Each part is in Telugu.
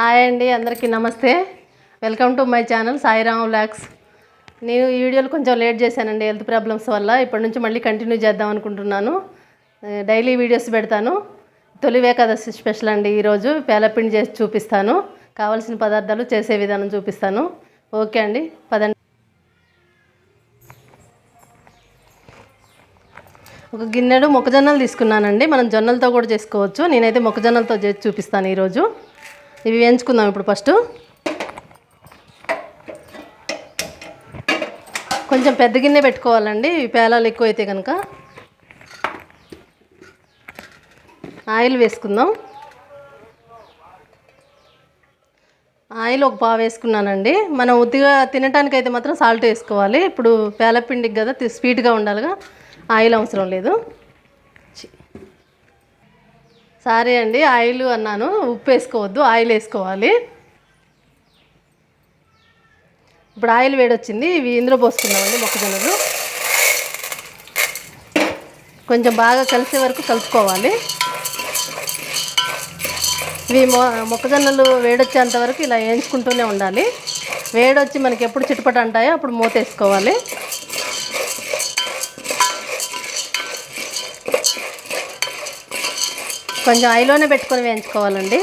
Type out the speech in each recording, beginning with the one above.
హాయ్ అండి అందరికీ నమస్తే. Welcome to my channel Sairam vlogs నేను ఈ వీడియోలు కొంచెం లేట్ చేశానండి హెల్త్ ప్రాబ్లమ్స్ వల్ల. ఇప్పటి నుంచి మళ్ళీ కంటిన్యూ చేద్దాం అనుకుంటున్నాను. డైలీ వీడియోస్ పెడతాను. తొలి ఏకాదశి స్పెషల్ అండి ఈరోజు పేలపిండి చేసి చూపిస్తాను. కావాల్సిన పదార్థాలు చేసే విధానం చూపిస్తాను. ఓకే అండి పదండి. ఒక గిన్నెడు మొక్కజొన్నలు తీసుకున్నానండి. మనం జొన్నలతో కూడా చేసుకోవచ్చు. నేనైతే మొక్కజొన్నలతో చేసి చూపిస్తాను ఈరోజు ఇవి వేయించుకుందాం ఇప్పుడు ఫస్ట్. కొంచెం పెద్ద గిన్నె పెట్టుకోవాలండి ఇవి పేలాలు ఎక్కువ అయితే కనుక ఆయిల్ వేసుకుందాం. ఆయిల్ ఒక పావు వేసుకున్నానండి. మనం ఉత్తిగా తినడానికి అయితే మాత్రం సాల్ట్ వేసుకోవాలి. ఇప్పుడు పేలపిండికి కదా స్వీట్గా ఉండాలిగా ఆయిల్ అవసరం లేదు. సారీ అండి ఆయిల్ అన్నాను. ఉప్పు వేసుకోవద్దు ఆయిల్ వేసుకోవాలి. ఇప్పుడు ఆయిల్ వేడొచ్చింది ఇవి ఇందులో పోసుకున్నామండి మొక్కజొన్నలు. కొంచెం బాగా కలిసే వరకు కలుపుకోవాలి. ఇవి మొ మొక్కజొన్నలు వేడొచ్చేంత వరకు ఇలా వేయించుకుంటూనే ఉండాలి. వేడొచ్చి మనకి ఎప్పుడు చిటపట అంటాయో అప్పుడు మూత కొంచెం ఐలోనే పెట్టుకొని వేయించుకోవాలండి.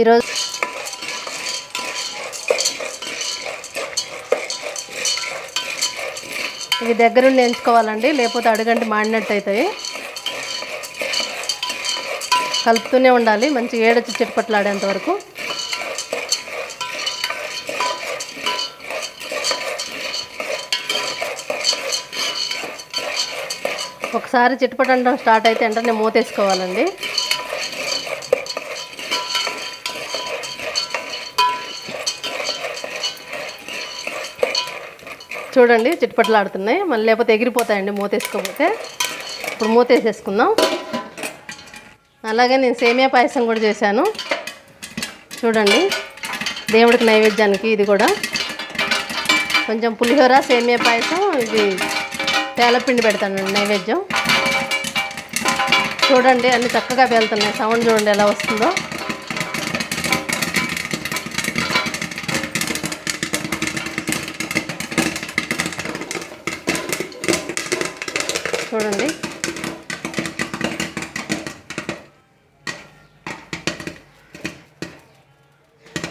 ఈరోజు ఇవి దగ్గరుండి ఎంచుకోవాలండి లేకపోతే అడుగంటి మాడినట్టు అవుతాయి. కలుపుతూనే ఉండాలి. మంచి ఏడొచ్చి చిట్పట్లాడేంత వరకు. ఒకసారి చిట్పటండం స్టార్ట్ అయితే వెంటనే మూతేసుకోవాలండి. చూడండి చిట్పట్లాడుతున్నాయి మళ్ళీ లేకపోతే ఎగిరిపోతాయండి మూతేసుకోకపోతే. ఇప్పుడు మూతేసేసుకుందాం. అలాగే నేను సేమియా పాయసం కూడా చేశాను. చూడండి దేవుడికి నైవేద్యానికి ఇది కూడా. కొంచెం పులిహోర సేమియా పాయసం ఇది పేలపిండి పెడతానండి నైవేద్యం. చూడండి అన్ని చక్కగా పేలుతున్నాయి. సౌండ్ చూడండి ఎలా వస్తుందో. చూడండి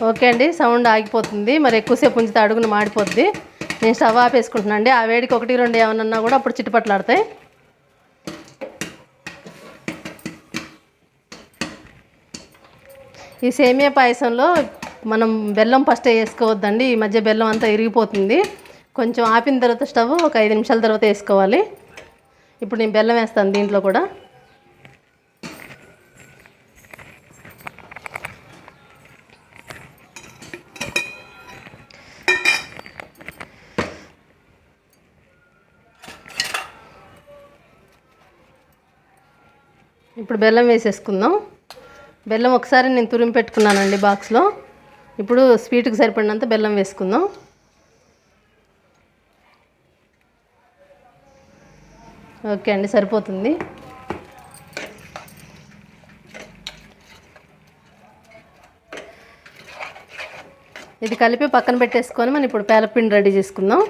ఓకే అండి సౌండ్ ఆగిపోతుంది. మరి ఎక్కువసేపు ఉంచితే అడుగున మాడిపోద్ది. నేను స్టవ్ ఆపేసుకుంటున్నాను అండి. ఆ వేడికి ఒకటి రెండు ఏమన్నా కూడా అప్పుడు చిట్టుపట్లాడతాయి ఈ సేమియా పాయసంలో మనం బెల్లం ఫస్ట్ వేసుకోవద్దండి. ఈ మధ్య బెల్లం అంతా ఇరిగిపోతుంది. కొంచెం ఆపిన తర్వాత స్టవ్ ఒక ఐదు నిమిషాల తర్వాత వేసుకోవాలి. ఇప్పుడు నేను బెల్లం వేస్తాను దీంట్లో కూడా. ఇప్పుడు బెల్లం వేసేసుకుందాం. బెల్లం ఒకసారి నేను తురిమి పెట్టుకున్నానండి బాక్స్లో. ఇప్పుడు స్వీట్కి సరిపడినంత బెల్లం వేసుకుందాం. ఓకే అండి సరిపోతుంది. ఇది కలిపి పక్కన పెట్టేసుకొని మనం ఇప్పుడు పేలపిండి రెడీ చేసుకుందాం.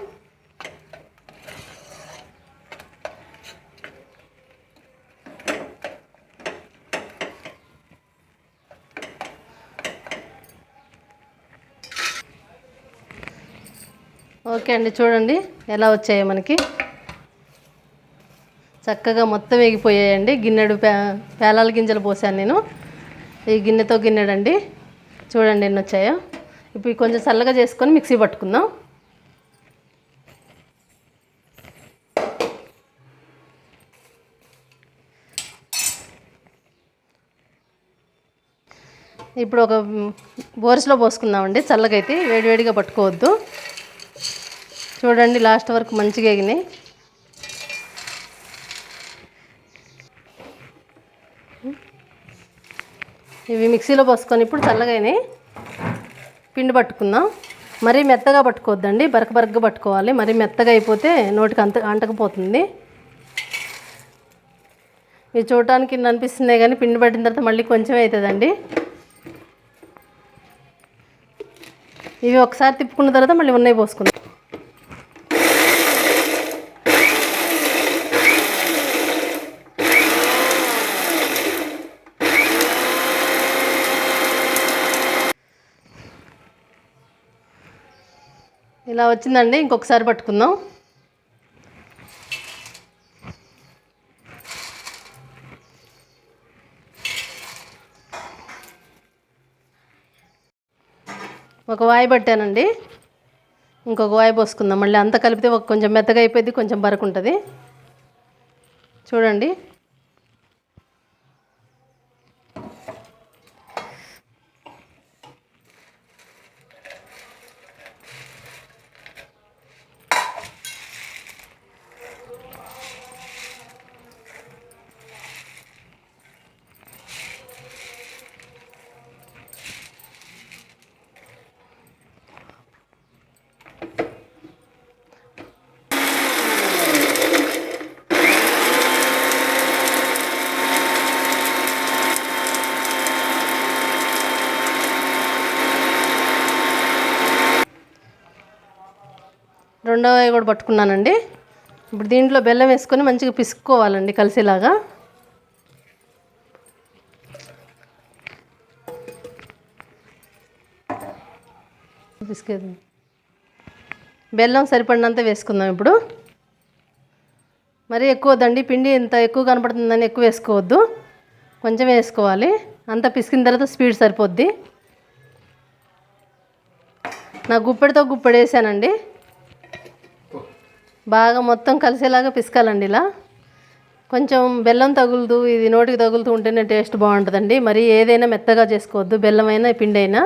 ఓకే అండి చూడండి ఎలా వచ్చాయో మనకి. చక్కగా మొత్తం వేగిపోయాయండి. గిన్నెడు పే పేలాల గింజలు పోసాను నేను. ఈ గిన్నెతో గిన్నెడండి. చూడండి ఎన్ని వచ్చాయో. ఇప్పుడు కొంచెం చల్లగా చేసుకొని మిక్సీ పట్టుకుందాం. ఇప్పుడు ఒక బోర్స్లో పోసుకుందామండి. చల్లగైతే వేడివేడిగా పట్టుకోవద్దు. చూడండి లాస్ట్ వరకు మంచిగా ఎగినాయి. ఇవి మిక్సీలో పోసుకొని ఇప్పుడు చల్లగానే పిండి పట్టుకుందాం. మరీ మెత్తగా పట్టుకోవద్దండి బరక బరకగా పట్టుకోవాలి. మరీ మెత్తగా అయిపోతే నోటికి అంత అంటకపోతుంది. ఇవి చూడటానికి అనిపిస్తున్నాయి కానీ పిండి పట్టిన తర్వాత మళ్ళీ కొంచెం అవుతుందండి. ఇవి ఒకసారి తిప్పుకున్న తర్వాత మళ్ళీ ఉన్నాయి పోసుకుందాం. ఇలా వచ్చిందండి? ఇంకొకసారి పట్టుకుందాం. ఒక వాయి పట్టానండి. ఇంకొక వాయి పోసుకుందాం. మళ్ళీ అంతా కలిపితే ఒక కొంచెం మెత్తగా అయిపోయింది కొంచెం బరకు ఉంటుంది చూడండి. రెండవ కూడా పట్టుకున్నానండి. ఇప్పుడు దీంట్లో బెల్లం వేసుకొని మంచిగా పిసుక్కోవాలండి కలిసేలాగా. పిసికేది బెల్లం సరిపడినంత వేసుకుందాం ఇప్పుడు. మరీ ఎక్కువ పిండి ఇంత ఎక్కువ కనపడుతుందని ఎక్కువ వేసుకోవద్దు. కొంచెం వేసుకోవాలి. అంత పిసికిన తర్వాత స్పీడ్ సరిపోద్ది. నా గుప్పెడితో గుప్పెడు వేసానండి బాగా మొత్తం కలిసేలాగా పిసకాలండి ఇలా. కొంచెం బెల్లం తగులుతూ ఇది నోటికి తగులుతూ ఉంటేనే టేస్ట్ బాగుంటుందండి. మరి ఏదైనా మెత్తగా చేసుకోవద్దు బెల్లం అయినా పిండి అయినా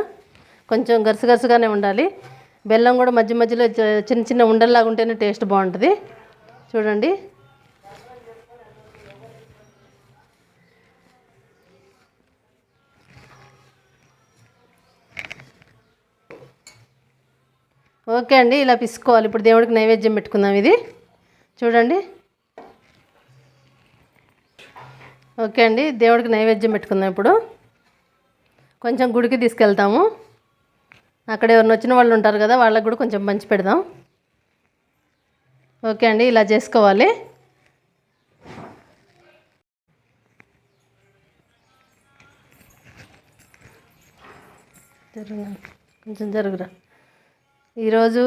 కొంచెం గరుసు గరుసుగానే ఉండాలి. బెల్లం కూడా మధ్య మధ్యలో చిన్న చిన్న ఉండల్లాగా ఉంటేనే టేస్ట్ బాగుంటుంది. చూడండి. ఓకే అండి ఇలా పిసుకోవాలి. ఇప్పుడు దేవుడికి నైవేద్యం పెట్టుకుందాం ఇది. చూడండి. ఓకే అండి దేవుడికి నైవేద్యం పెట్టుకుందాం ఇప్పుడు. కొంచెం గుడికి తీసుకెళ్తాము. అక్కడ ఎవరిని వచ్చిన వాళ్ళు ఉంటారు కదా వాళ్ళకి కూడా కొంచెం పంచి పెడదాం. ఓకే అండి ఇలా చేసుకోవాలి. కొంచెం జరుగురా. ఈరోజు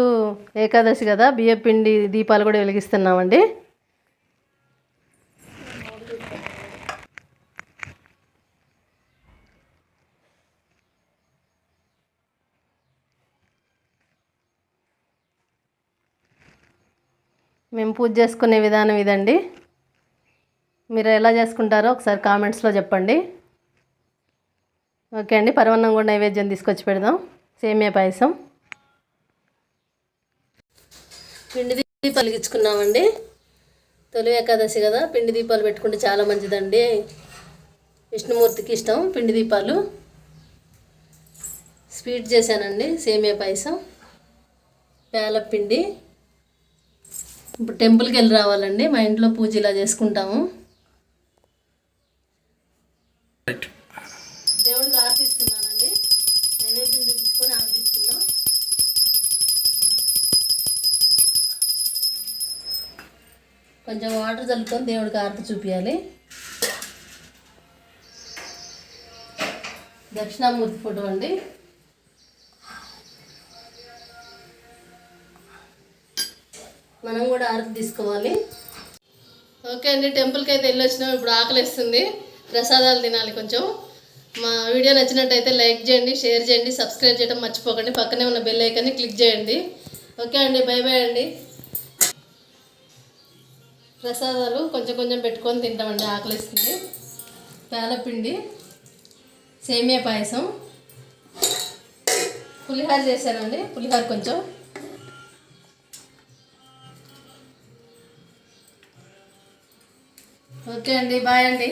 ఏకాదశి కదా బియ్యం పిండి దీపాలు కూడా వెలిగిస్తున్నామండి. మేము పూజ చేసుకునే విధానం ఇదండి. మీరు ఎలా చేసుకుంటారో ఒకసారి కామెంట్స్లో చెప్పండి. ఓకే అండి పరవన్నం కూడా నైవేద్యం తీసుకొచ్చి పెడదాం. సేమియా పాయసం. పిండి దీపాలు వెలిగించుకున్నామండి తొలి ఏకాదశి కదా పిండి దీపాలు పెట్టుకుంటే చాలా మంచిదండి. విష్ణుమూర్తికి ఇష్టం పిండి దీపాలు. స్వీట్ చేశానండి సేమియా పాయసం పేలపిండి ఇప్పుడు టెంపుల్కి వెళ్ళి రావాలండి మా ఇంట్లో పూజ ఇలా చేసుకుంటాము. కొంచెం వాటర్ చల్లుకొని దేవుడికి ఆరతి చూపించాలి దక్షిణామూర్తి ఫోటో అండి. మనం కూడా ఆరతి తీసుకోవాలి. ఓకే అండి టెంపుల్కి అయితే వెళ్ళొచ్చినాం ఇప్పుడు ఆకలిస్తుంది. ప్రసాదాలు తినాలి కొంచెం. మా వీడియో నచ్చినట్టయితే లైక్ చేయండి షేర్ చేయండి సబ్స్క్రైబ్ చేయడం మర్చిపోకండి. పక్కనే ఉన్న బెల్ ఐకాన్ని క్లిక్ చేయండి. ఓకే అండి బై బై అండి. ప్రసాదాలు కొంచెం కొంచెం పెట్టుకొని తింటామండి ఆకలిస్తుంది. పేలపిండి సేమియా పాయసం. పులిహార చేశానండి పులిహార కొంచెం. ఓకే అండి బాయ్ అండి.